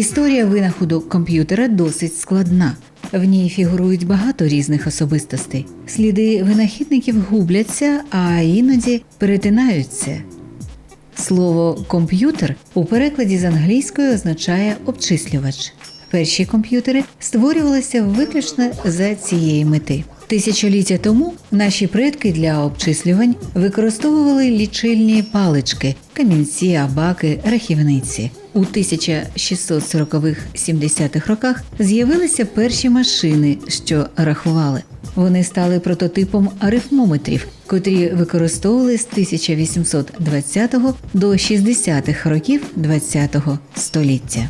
Історія винаходу комп'ютера досить складна. В ній фігурують багато різних особистостей. Сліди винахідників губляться, а іноді перетинаються. Слово комп'ютер у перекладі з англійської означає обчислювач. Перші комп'ютери створювалися виключно за цієї мети. Тисячоліття тому наші предки для обчислювань використовували лічильні палички, камінці, абаки, рахівниці. У 1640-70-х роках з'явилися перші машини, що рахували. Вони стали прототипом арифмометрів, котрі використовували з 1820 до 60-х років ХХ століття.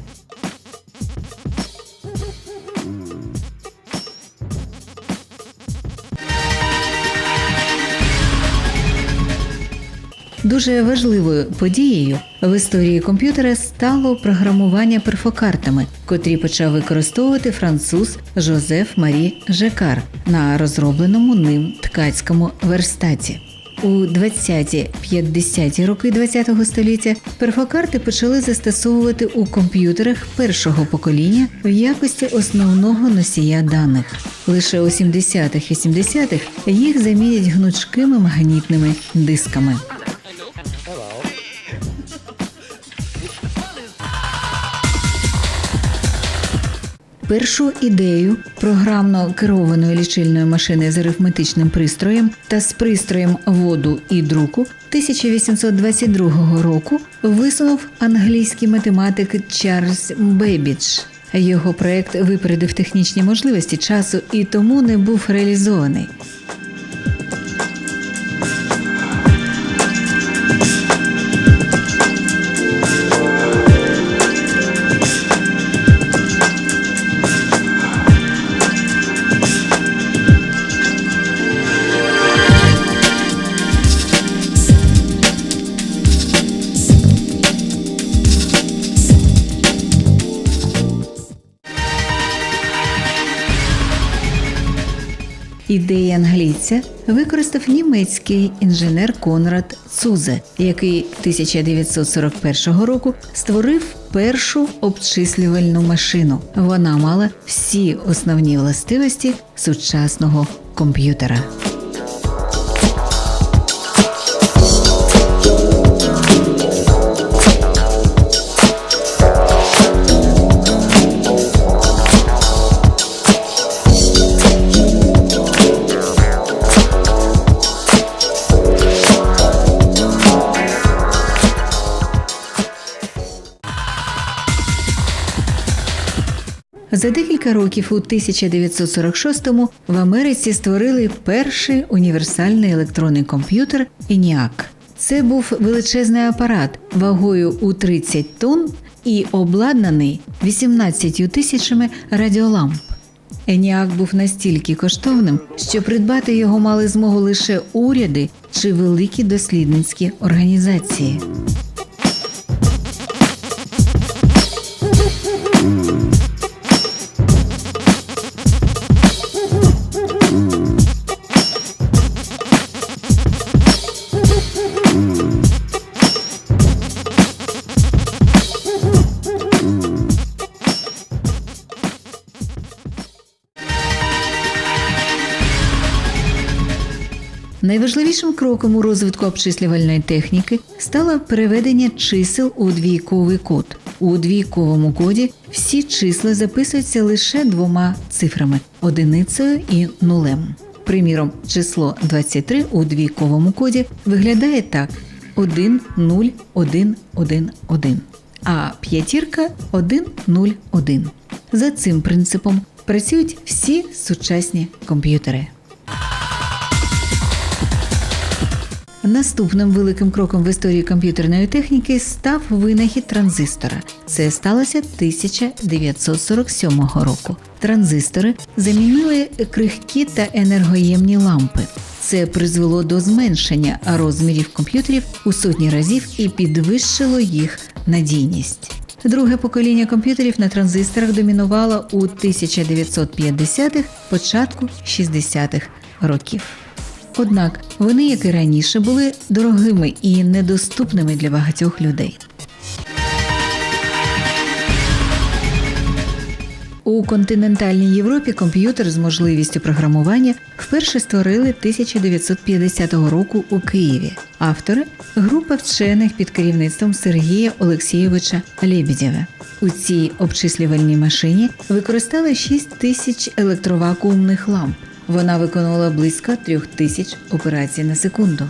Дуже важливою подією в історії комп'ютера стало програмування перфокартами, котрі почав використовувати француз Жозеф Марі Жекар на розробленому ним ткацькому верстаті. У 20-50-ті роки ХХ століття перфокарти почали застосовувати у комп'ютерах першого покоління в якості основного носія даних. Лише у 70-х і 70-х їх замінять гнучкими магнітними дисками. Першу ідею програмно керованої лічильної машини з арифметичним пристроєм та з пристроєм воду і друку 1822 року висунув англійський математик Чарльз Бебідж. Його проект випередив технічні можливості часу і тому не був реалізований. Ідеї англійця використав німецький інженер Конрад Цузе, який 1941 року створив першу обчислювальну машину. Вона мала всі основні властивості сучасного комп'ютера. За декілька років у 1946-му в Америці створили перший універсальний електронний комп'ютер ENIAC. Це був величезний апарат вагою у 30 тонн і обладнаний 18 тисячами радіоламп. ENIAC був настільки коштовним, що придбати його мали змогу лише уряди чи великі дослідницькі організації. Найважливішим кроком у розвитку обчислювальної техніки стало переведення чисел у двійковий код. У двійковому коді всі числа записуються лише двома цифрами одиницею і нулем. Приміром, число 23 у двійковому коді виглядає так: 1, 0, 1, 1, 1, а п'ятірка 1, 0, 1. За цим принципом працюють всі сучасні комп'ютери. Наступним великим кроком в історії комп'ютерної техніки став винахід транзистора. Це сталося 1947 року. Транзистори замінили крихкі та енергоємні лампи. Це призвело до зменшення розмірів комп'ютерів у сотні разів і підвищило їх надійність. Друге покоління комп'ютерів на транзисторах домінувало у 1950-х, початку 60-х років. Однак вони, як і раніше, були дорогими і недоступними для багатьох людей. У континентальній Європі комп'ютер з можливістю програмування вперше створили 1950 року у Києві. Автори група вчених під керівництвом Сергія Олексійовича Лебедєва. У цій обчислювальній машині використали 6 тисяч електровакуумних ламп. Вона виконувала близько трьох тисяч операцій на секунду.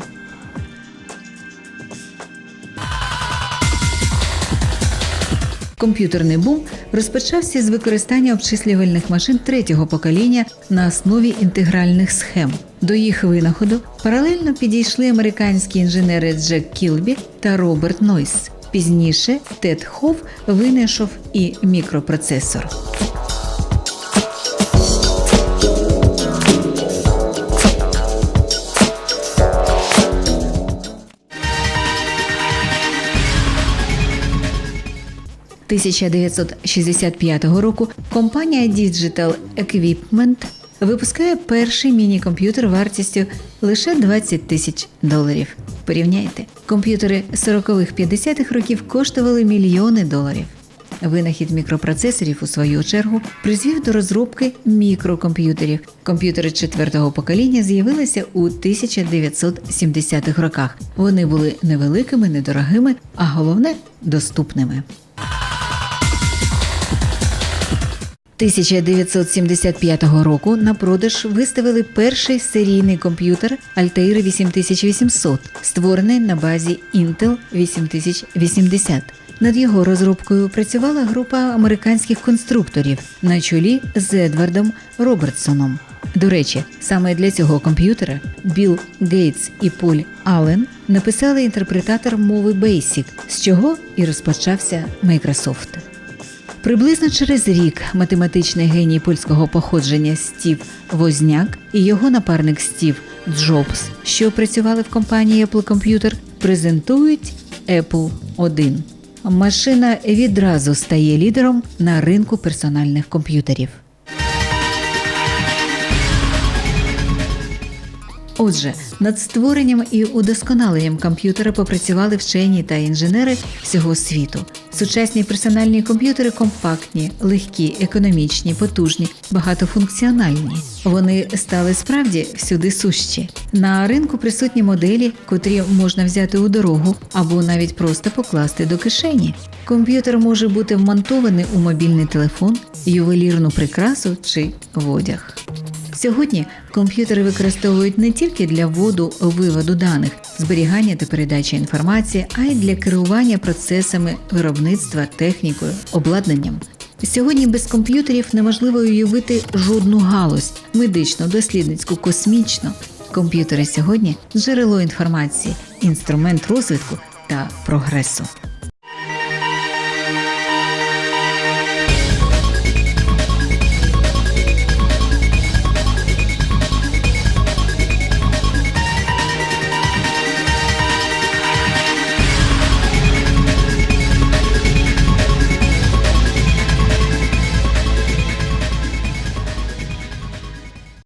Комп'ютерний бум розпочався з використання обчислювальних машин третього покоління на основі інтегральних схем. До їх винаходу паралельно підійшли американські інженери Джек Кілбі та Роберт Нойс. Пізніше Тед Хов винайшов і мікропроцесор. – 1965 року компанія Digital Equipment випускає перший міні-комп'ютер вартістю лише 20 тисяч доларів. Порівняйте, комп'ютери 40-х-50-х років коштували мільйони доларів. Винахід мікропроцесорів, у свою чергу, призвів до розробки мікрокомп'ютерів. Комп'ютери четвертого покоління з'явилися у 1970-х роках. Вони були невеликими, недорогими, а головне доступними. 1975 року на продаж виставили перший серійний комп'ютер Altair 8800, створений на базі Intel 8080. Над його розробкою працювала група американських конструкторів на чолі з Едвардом Робертсоном. До речі, саме для цього комп'ютера Білл Гейтс і Поль Аллен написали інтерпретатор мови BASIC, з чого і розпочався Microsoft. Приблизно через рік математичний геній польського походження Стів Возняк і його напарник Стів Джобс, що працювали в компанії Apple Computer, презентують Apple 1. Машина відразу стає лідером на ринку персональних комп'ютерів. Отже, над створенням і удосконаленням комп'ютера попрацювали вчені та інженери всього світу. Сучасні персональні комп'ютери компактні, легкі, економічні, потужні, багатофункціональні. Вони стали справді всюди сущі. На ринку присутні моделі, котрі можна взяти у дорогу або навіть просто покласти до кишені. Комп'ютер може бути вмонтований у мобільний телефон, ювелірну прикрасу чи в одяг. Сьогодні комп'ютери використовують не тільки для вводу виводу даних, зберігання та передачі інформації, а й для керування процесами виробництва, технікою, обладнанням. Сьогодні без комп'ютерів неможливо уявити жодну галузь медичну, дослідницьку, космічну. Комп'ютери сьогодні джерело інформації, інструмент розвитку та прогресу.